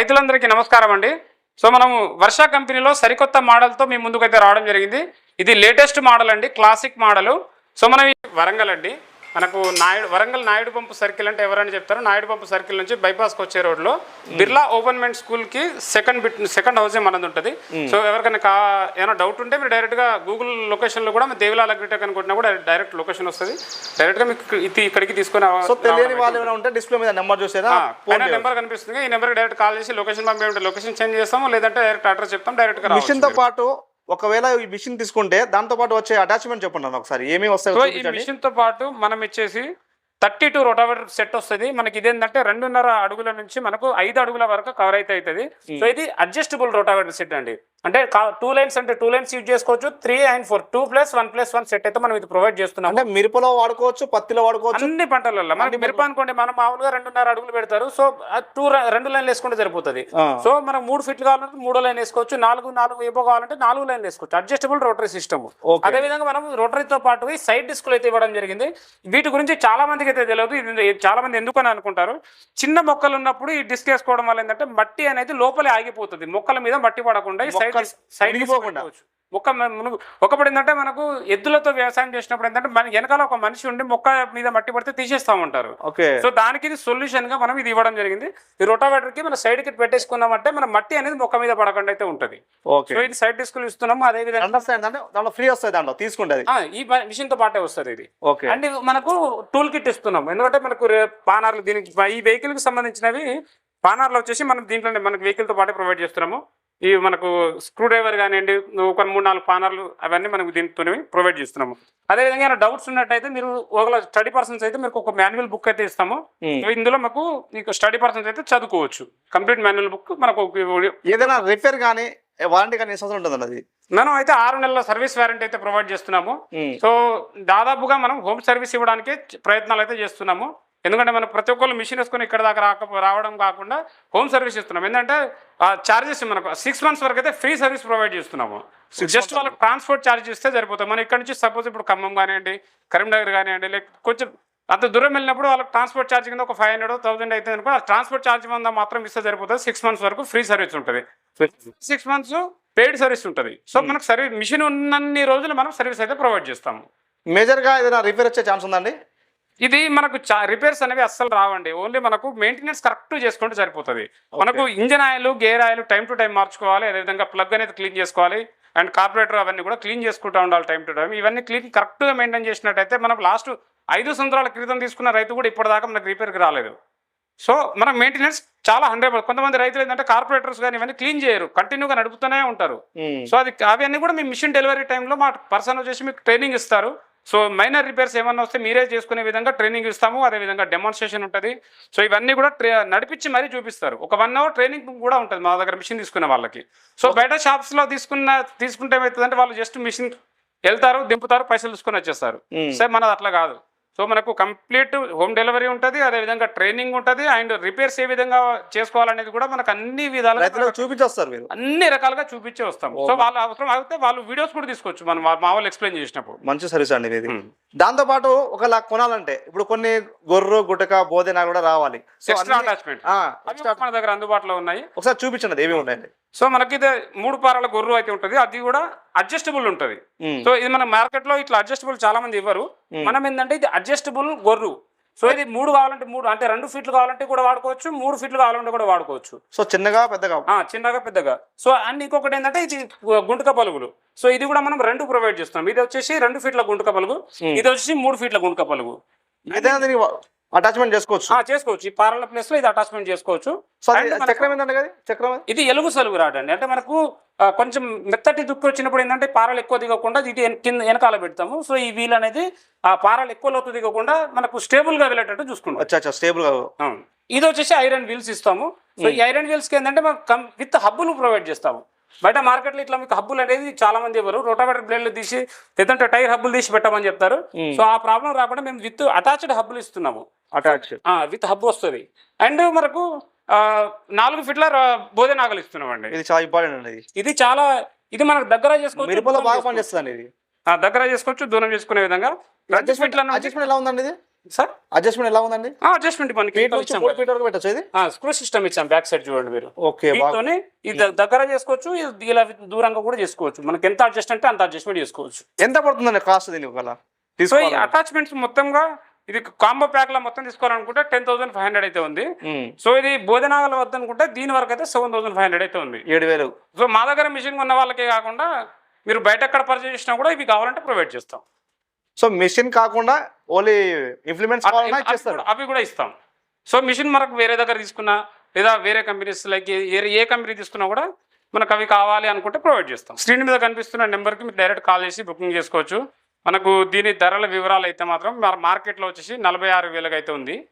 రైతులందరికీ నమస్కారం అండి. సో మనము వర్ష కంపెనీలో సరికొత్త మోడల్తో మీ ముందుకైతే రావడం జరిగింది. ఇది లేటెస్ట్ మోడల్ అండి క్లాసిక్ మోడల్. సో మనం వరంగల్ అండి. మనకు నాయుడు వరంగల్ నాయుడు పంపు సర్కిల్ అంటే ఎవరని చెప్తారు నాయుడు పంపు సర్కిల్ నుంచి బైపాస్కి వచ్చే రోడ్లో బిర్లా ఓపెన్మెంట్ స్కూల్కి సెకండ్ బిట్ సెకండ్ హౌసే మనది ఉంటుంది. సో ఎవరికైనా కా ఏమైనా డౌట్ ఉంటే మీరు డైరెక్ట్గా గూగుల్ లొకేషన్లో కూడా మీరు దేవిలాల్ అగ్రిటెక్ అనుకుంటున్నా కూడా డైరెక్ట్ లొకేషన్ వస్తుంది. డైరెక్ట్గా మీకు ఇది ఇక్కడికి తీసుకొని సో తెలియని వాళ్ళు ఏమైనా ఉంటే డిస్ప్లే మీద నెంబర్ చూసారా? నెంబర్ కనిపిస్తుంది. ఈ నెంబర్ డైరెక్ట్ కాల్ చేసి లొకేషన్ పంపేయండి లొకేషన్ చేంజ్ చేస్తాము లేదంటే డైరెక్ట్ అడ్రస్ చెప్తాం డైరెక్ట్గా మిషన్తో పాటు ఒకవేళ ఈ మిషన్ తీసుకుంటే దాంతో పాటు వచ్చే అటాచ్మెంట్ చెప్పండి అన్న ఒకసారి. ఏమేమి సో వస్తాయో ఈ మిషన్తో పాటు మనం ఇచ్చేసి థర్టీ టూ రోటావేటర్ సెట్ వస్తుంది. మనకి ఇదేంటంటే రెండున్నర అడుగుల నుంచి మనకు ఐదు అడుగుల వరకు కవర్ అయితే అవుతుంది. సో ఇది అడ్జస్టబుల్ రోటావేటర్ సెట్ అండి. అంటే టూ లైన్స్ అంటే టూ లైన్స్ యూజ్ చేసుకోవచ్చు. Three and four two plus one plus one set అయితే మనం ఇది ప్రొవైడ్ చేస్తున్నాము. అంటే మిరపలో వాడుకోవచ్చు పత్తిలో వాడుకోవచ్చు. అన్ని పంటలలో మనకి మిరప అనుకోండి మనం మామూలుగా రెండున్నర అడుగులు పెడతారు. సో టూ రెండు లైన్లు వేసుకుంటే సరిపోతుంది. సో మనం మూడు ఫీట్లు కావాలంటే మూడో లైన్ వేసుకోవచ్చు. నాలుగు నాలుగు ఏబో కావాలంటే నాలుగు లైన్ వేసుకోవచ్చు. Adjustable rotary system. అదే విధంగా మనం రోటరీతో పాటు సైడ్ డిస్కులు అయితే ఇవ్వడం జరిగింది. వీటి గురించి చాలా మందికి అయితే తెలియదు. ఇది చాలా మంది ఎందుకని అనుకుంటారు? చిన్న మొక్కలు ఉన్నప్పుడు ఈ డిస్క్ వేసుకోవడం వల్ల ఏంటంటే మట్టి అనేది లోపలే ఆగిపోతుంది. మొక్కల మీద మట్టి పడకుండా ఈ సైడ్ సైడ్ విరిగిపోకుండా. మొక్క ఒకప్పుడు ఏంటంటే మనకు ఎద్దులతో వ్యవసాయం చేసినప్పుడు ఏంటంటే మన వెనకాల ఒక మనిషి ఉండి మొక్క మీద మట్టి పడితే తీసేస్తా ఉంటారు. ఓకే. సో దానికి ఇది సొల్యూషన్గా మనం ఇది ఇవ్వడం జరిగింది. ఈ రోటావేటర్కి మన సైడ్కి పెట్టేసుకున్నామంటే మన మట్టి అనేది మొక్క మీద పడకుండా అయితే ఉంటది. సో ఇది సైడ్ డిస్కులు ఇస్తున్నాము అదే విధంగా ఫ్రీ వస్తుంది దాంట్లో తీసుకుంటే అది ఆ, ఈ మిషన్తో పాటే వస్తుంది ఇది. ఓకే. అండ్ మనకు టూల్ కిట్ ఇస్తున్నాం ఎందుకంటే మనకు పానార్లు దీనికి ఈ వెహికల్కి సంబంధించినవి పానార్లు వచ్చేసి మనం దీంట్లోనే మనకు వెహికల్తో పాటే ప్రొవైడ్ చేస్తున్నాము. ఈ మనకు స్క్రూ డ్రైవర్ కానివ్వండి ఒక మూడు నాలుగు పానార్లు అవన్నీ మనకు దీంతో ప్రొవైడ్ చేస్తున్నాము. అదేవిధంగా ఏమైనా డౌట్స్ ఉన్నట్టయితే మీరు ఒకవేళ స్టడీ పర్సన్స్ అయితే మీకు ఒక మాన్యువల్ బుక్ అయితే ఇస్తాము. Hmm. సో ఇందులో మాకు మీకు స్టడీ పర్సన్స్ అయితే చదువుకోవచ్చు. కంప్లీట్ మాన్యువల్ బుక్ మనకు ఒక- ఏదైనా రిపేర్ కానీ వారంటీ కానీ ఎన్ని సంవత్సరాలు ఉంటుంది అది? మనం అయితే ఆరు నెలల సర్వీస్ వారంటీ అయితే ప్రొవైడ్ చేస్తున్నాము. Hmm. సో దాదాపుగా మనం హోమ్ సర్వీస్ ఇవ్వడానికి ప్రయత్నాలు అయితే చేస్తున్నాము. ఎందుకంటే మనం ప్రతి ఒక్కళ్ళు మిషన్ వేసుకొని ఇక్కడ దాకా రాక రావడం కాకుండా హోమ్ సర్వీస్ ఇస్తున్నాం ఎందుకంటే చార్జెస్ మనకు సిక్స్ మంత్స్ వరకు అయితే ఫ్రీ సర్వీస్ ప్రొవైడ్ చేస్తున్నాము. జస్ట్ వాళ్ళకి ట్రాన్స్పోర్ట్ ఛార్జ్ ఇస్తే సరిపోతుంది మనం ఇక్కడ నుంచి సపోజ్ ఇప్పుడు ఖమ్మం కానివ్వండి కరీంనగర్ కానివ్వండి లేక కొంచెం అంత దూరం వెళ్ళినప్పుడు వాళ్ళకి ట్రాన్స్పోర్ట్ ఛార్జ్ కింద ఒక ఫైవ్ హండ్రెడ్ థౌసండ్ అయితే అనుకో ట్రాన్స్పోర్ట్ ఛార్జ్ మంద మాత్రం ఇస్తే సరిపోతుంది. సిక్స్ మంత్స్ వరకు ఫ్రీ సర్వీస్ ఉంటుంది. సిక్స్ మంత్స్ పెయిడ్ సర్వీస్ ఉంటుంది. సో మనకు సర్వీస్ మిషన్ ఉన్నన్ని రోజులు మనం సర్వీస్ అయితే ప్రొవైడ్ చేస్తాము. మేజర్గా ఏదైనా రిపేర్ వచ్చే ఛాన్స్ ఉందండి ఇది మనకు రిపేర్స్ అనేవి అస్సలు రావండి. ఓన్లీ మనకు మెయింటెనెన్స్ కరెక్ట్ చేసుకుంటే సరిపోతుంది. మనకు engine oil gear oil time to time మార్చుకోవాలి. అదేవిధంగా ప్లగ్ అనేది క్లీన్ చేసుకోవాలి. అండ్ కార్పొరేటర్ అవన్నీ కూడా క్లీన్ చేసుకుంటూ ఉండాలి టైం టు టైం ఇవన్నీ క్లీన్ కరెక్ట్గా మెయింటైన్ చేసినట్టయితే మనం లాస్ట్ ఐదు సంవత్సరాల క్రితం తీసుకున్న రైతు కూడా ఇప్పటిదాకా మనకు రిపేర్కి రాలేదు. సో మన మెయింటెనెన్స్ చాలా హండ్రెడ్ కొంతమంది రైతులు ఏంటంటే కార్పొరేటర్స్ కానీ ఇవన్నీ క్లీన్ చేయరు. కంటిన్యూగా నడుపుతూనే ఉంటారు. Hmm. సో అది అవన్నీ కూడా మీ మిషన్ డెలివరీ టైంలో మా పర్సన్ వచ్చేసి మీకు ట్రైనింగ్ ఇస్తారు. సో మైనర్ రిపేర్స్ ఏమన్నా వస్తే మీరే చేసుకునే విధంగా ట్రైనింగ్ ఇస్తాము అదేవిధంగా డెమాన్స్ట్రేషన్ ఉంటుంది. సో ఇవన్నీ కూడా ట్రే నడిపించి మరీ చూపిస్తారు. ఒక వన్ అవర్ ట్రైనింగ్ కూడా ఉంటుంది మా దగ్గర మిషన్ తీసుకునే వాళ్ళకి. సో బయట షాప్స్లో తీసుకున్న తీసుకుంటే ఏమవుతుందంటే వాళ్ళు జస్ట్ మిషన్ వెళ్తారు దింపుతారు పైసలు తీసుకొని వచ్చేస్తారు. Hmm. సో మనది అట్లా కాదు. సో మనకు కంప్లీట్ హోమ్ డెలివరీ ఉంటుంది అదేవిధంగా ట్రైనింగ్ ఉంటుంది అండ్ రిపేర్స్ ఏ విధంగా చేసుకోవాలనేది కూడా మనకు అన్ని విధాలుగా చూపించొస్తారు మీరు. అన్ని రకాలుగా చూపించి వస్తాం. సో వాళ్ళ అవసరం అయితే వాళ్ళు వీడియోస్ కూడా తీసుకోవచ్చు. మనం వా- మా వాళ్ళు ఎక్స్ప్లెయిన్ చేసినప్పుడు. మంచి సర్వీస్ అండి ఇది Hmm. దాంతో పాటు ఒకలా కొనాలంటే ఇప్పుడు కొన్ని గొర్రె గుట్టక బోధన కూడా రావాలి. మన దగ్గర అందుబాటులో ఉన్నాయి. ఒకసారి చూపించండి ఏమేమి ఉన్నాయండి? సో మనకి ఇది మూడు పారాల గొర్రు అయితే ఉంటుంది. అది కూడా అడ్జస్టబుల్ ఉంటుంది. సో ఇది మన మార్కెట్లో ఇట్లా అడ్జస్టబుల్ చాలా మంది ఇవ్వరు మనం ఏంటంటే ఇది అడ్జస్టబుల్ గొర్రు. సో ఇది మూడు కావాలంటే మూడు అంటే రెండు ఫీట్లు కావాలంటే కూడా వాడుకోవచ్చు మూడు ఫీట్లు కావాలంటే కూడా వాడుకోవచ్చు. సో చిన్నగా పెద్దగా? ఆ, చిన్నగా పెద్దగా. సో అండ్ ఇంకొకటి ఏంటంటే ఇది గుంటక పలుగులు. సో ఇది కూడా మనం రెండు ప్రొవైడ్ చేస్తున్నాం. ఇది వచ్చేసి రెండు ఫీట్ల గుంటక పలుగు. ఇది వచ్చేసి మూడు ఫీట్ల గుంటక పలుగు. అటాచ్మెంట్ చేసుకోవచ్చు. ఆ, చేసుకోవచ్చు. ఈ పారాల ప్లేస్లో ఇది అటాచ్మెంట్ చేసుకోవచ్చు చక్రం ఏంటంటే కదా చక్రం? ఇది ఎలుగు సలుగు రాడ్ అండి అంటే మనకు కొంచెం మెత్తటి దుక్కు వచ్చినప్పుడు ఏంటంటే పారాలు ఎక్కువ దిగకుండా ఇది కింద వెనకాల పెడతాము. సో ఈ వీల్ అనేది ఆ పారాలు ఎక్కువ లోతు దిగకుండా మనకు స్టేబుల్గా వెళ్ళేటట్టు చూసుకుంటాం. అచ్చా అచ్చా స్టేబుల్గా. ఇది వచ్చేసి ఐరన్ వీల్స్ ఇస్తాము. సో ఈ ఐరన్ వీల్స్కి ఏంటంటే మనం విత్ హబ్బులు ప్రొవైడ్ చేస్తాము. బయట మార్కెట్లో ఇట్లా మీకు హబ్బులు అనేది చాలా మంది ఇవ్వరు. రోటావేటర్ బ్లేడ్లు తీసి లేదంటే టైర్ హబ్బులు తీసి పెట్టమని చెప్తారు. సో ఆ ప్రాబ్లం రాకుండా మేము విత్ అటాచ్డ్ హబ్బులు ఇస్తున్నాము. అటాచ్ విత్ హబ్ వస్తుంది. అండ్ మనకు ఆ, నాలుగు ఫీట్ల ర- భోజనాగలు ఇస్తున్నామండి. ఇది చాలా ఇంపార్టెంట్ అండి ఇది. చాలా ఇది మనకు దగ్గర చేసుకోవచ్చు బాగా. పనిచేస్తుంది అండి ఇది. దగ్గర చేసుకోవచ్చు దూరం చేసుకునే విధంగా. అడ్జస్ట్మెంట్ ఎలా ఉందండి ఇది? సార్? అడ్జస్ట్మెంట్ ఎలా ఉందండి? అడ్జస్ట్మెంట్ మనకి పెట్టచ్చు ఇది? స్క్రూ సిస్టమ్ ఇచ్చాం బ్యాక్ సైడ్ చూడండి మీరు. ఓకే దీంతోనే ఇది దగ్గర చేసుకోవచ్చు ఇలా దూరంగా కూడా చేసుకోవచ్చు. మనకి ఎంత అడ్జస్ట్ అంటే అంత అడ్జస్ట్మెంట్ చేసుకోవచ్చు. ఎంత పడుతుందండి కాస్ట్ దీని ఒకవేళ? సో ఈ అటాచ్మెంట్స్ మొత్తంగా ఇది కాంబో ప్యాక్లో మొత్తం తీసుకోవాలనుకుంటే టెన్ థౌసండ్ ఫైవ్ హండ్రెడ్ అయితే ఉంది. సో ఇది బోధనాగల వద్ద అనుకుంటే దీని వరకు అయితే సెవెన్ థౌసండ్ ఫైవ్ హండ్రెడ్ అయితే ఉంది. ఏడు వేలు సో మా దగ్గర మిషన్ ఉన్న వాళ్ళకే కాకుండా మీరు బయట ఎక్కడ పర్చేజ్ చేసినా కూడా ఇవి కావాలంటే ప్రొవైడ్ చేస్తాం. సో మెషిన్ కాకుండా ఓన్లీ ఇంప్లిమెంట్స్ కావాలన్నా అవి కూడా- ఇస్తాం. సో మిషన్ మనకు వేరే దగ్గర తీసుకున్నా లేదా వేరే కంపెనీస్ లైక్ ఏ కంపెనీ తీసుకున్నా కూడా మనకు అవి కావాలి అనుకుంటే ప్రొవైడ్ చేస్తాం. స్క్రీన్ మీద కనిపిస్తున్న నెంబర్కి మీరు డైరెక్ట్ కాల్ చేసి బుకింగ్ చేసుకోవచ్చు. మనకు దీని ధరల వివరాలు అయితే మాత్రం మన మార్కెట్లో వచ్చేసి నలభై ఆరు వేలకు అయితే ఉంది.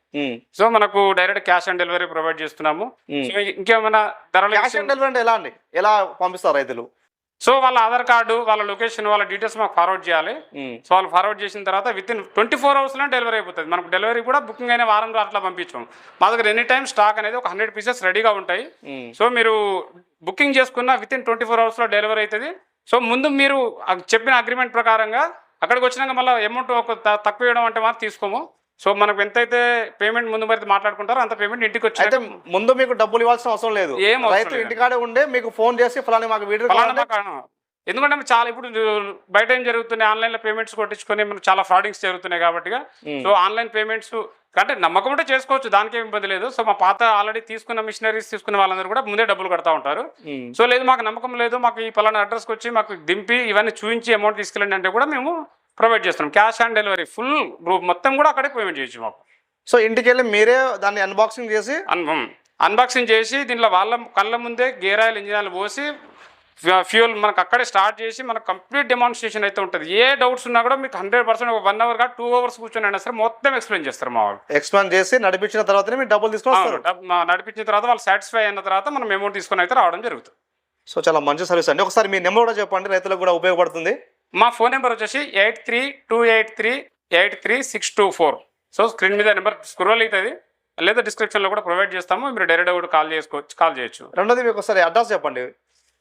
సో మనకు direct cash on delivery provide చేస్తున్నాము. ఇంకేమైనా ధరల క్యాష్ ఆన్ డెలివరీ అంటే ఎలా అండి? ఎలా పంపిస్తారు రైతులు? సో వాళ్ళ ఆధార్ కార్డు వాళ్ళ లొకేషన్ వాళ్ళ డీటెయిల్స్ మాకు ఫార్వర్డ్ చేయాలి. సో వాళ్ళు ఫార్వర్డ్ చేసిన తర్వాత విత్ ఇన్ ట్వంటీ ఫోర్ అవర్స్లో డెలివరీ అయిపోతుంది. మనకు డెలివరీ కూడా బుకింగ్ అయిన వారం అట్లా పంపించాం మా దగ్గర ఎనీ టైం స్టాక్ అనేది ఒక హండ్రెడ్ పీసెస్ రెడీగా ఉంటాయి. సో మీరు బుకింగ్ చేసుకున్న విత్ ఇన్ ట్వంటీ ఫోర్ అవర్స్లో డెలివరీ అవుతుంది సో ముందు మీరు చెప్పిన అగ్రిమెంట్ ప్రకారంగా అక్కడికి వచ్చినాక మళ్ళీ అమౌంట్ ఒక తక్కువ ఇవ్వడం అంటే మాత్రం తీసుకోము. సో మనకు ఎంతైతే పేమెంట్ ముందు మరి మాట్లాడుకుంటారో అంత పేమెంట్ ఇంటికి అయితే వచ్చి ముందు మీకు డబ్బులు ఇవ్వాల్సిన అవసరం లేదు ఏం రైతు. ఇంటికాడే ఉండే మీకు ఫోన్ చేసి ఫలాని మాకు వీడియో. ఎందుకంటే చాలా ఇప్పుడు బయట ఏం జరుగుతున్నాయి ఆన్లైన్లో పేమెంట్స్ కొట్టించుకొని మనకు చాలా ఫ్రాడింగ్స్ జరుగుతున్నాయి కాబట్టి. సో ఆన్లైన్ పేమెంట్స్ అంటే నమ్మకం ఉంటే చేసుకోవచ్చు దానికి ఇబ్బంది లేదు సో మా పాత ఆల్రెడీ తీసుకున్న మిషనరీస్ తీసుకున్న వాళ్ళందరూ కూడా ముందే డబ్బులు కడతా ఉంటారు. సో లేదు మాకు నమ్మకం లేదు మాకు ఈ పలానా అడ్రస్కి వచ్చి మాకు దింపి ఇవన్నీ చూపించి అమౌంట్ తీసుకెళ్ళండి అంటే కూడా మేము ప్రొవైడ్ చేస్తున్నాం. క్యాష్ ఆన్ డెలివరీ ఫుల్ మొత్తం కూడా అక్కడే పేమెంట్ చేయొచ్చు మాకు. సో ఇంటికి వెళ్ళి మీరే దాన్ని అన్బాక్సింగ్ చేసి అన్బాక్సింగ్ చేసి దీనిలో వాళ్ళ కళ్ళ ముందే గేర్ ఆయిల్ ఇంజిన్ పోసి ఫ్యూల్ మనకు అక్కడే స్టార్ట్ చేసి మనకు కంప్లీట్ డెమాన్స్ట్రేషన్ అయితే ఉంటుంది. ఏ డౌట్స్ ఉన్నా కూడా మీకు హండ్రెడ్ పర్సెంట్ ఒక వన్ అవర్గా టూ అవర్స్ కూర్చొని అయినా సరే మొత్తం ఎక్స్ప్లెయిన్ చేస్తారు మా వాళ్ళు. ఎక్స్పాండ్ చేసి నడిపించిన తర్వాతనే మీరు డబ్బులు మా నడిపించిన తర్వాత వాళ్ళు సాటిస్ఫై అయిన తర్వాత మనం అమౌంట్ తీసుకొని అయితే రావడం జరుగుతుంది. సో చాలా మంచి సర్వీస్ అండి. ఒకసారి మీ నెంబర్ కూడా చెప్పండి రైతులకు కూడా ఉపయోగపడుతుంది. మా ఫోన్ నెంబర్ వచ్చేసి eight three two eight three eight three six two four. So screen మీద నెంబర్ స్క్రోల్ అవుతుంది. లేదా డిస్క్రిప్షన్లో కూడా ప్రొవైడ్ చేస్తాము. మీరు డైరెక్ట్గా కూడా కాల్ చేసుకోవచ్చు కాల్ చేయొచ్చు. రెండోది మీకు ఒకసారి అడ్రస్ చెప్పండి.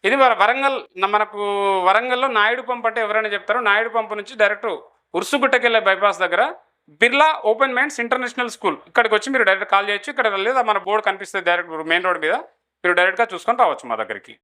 ఇది మన వరంగల్ మనకు వరంగల్లో నాయుడు పంప్ అంటే ఎవరైనా చెప్తారో నాయుడు పంప్ నుంచి డైరెక్ట్ ఉర్సుగుట్టకెళ్ళే బైపాస్ దగ్గర Birla Open Minds International School ఇక్కడికి వచ్చి మీరు డైరెక్ట్ కాల్ చేయొచ్చు. ఇక్కడ లేదా మన బోర్డు కనిపిస్తుంది డైరెక్ట్ మెయిన్ రోడ్ మీద. మీరు డైరెక్ట్గా చూసుకొని రావచ్చు మా దగ్గరికి.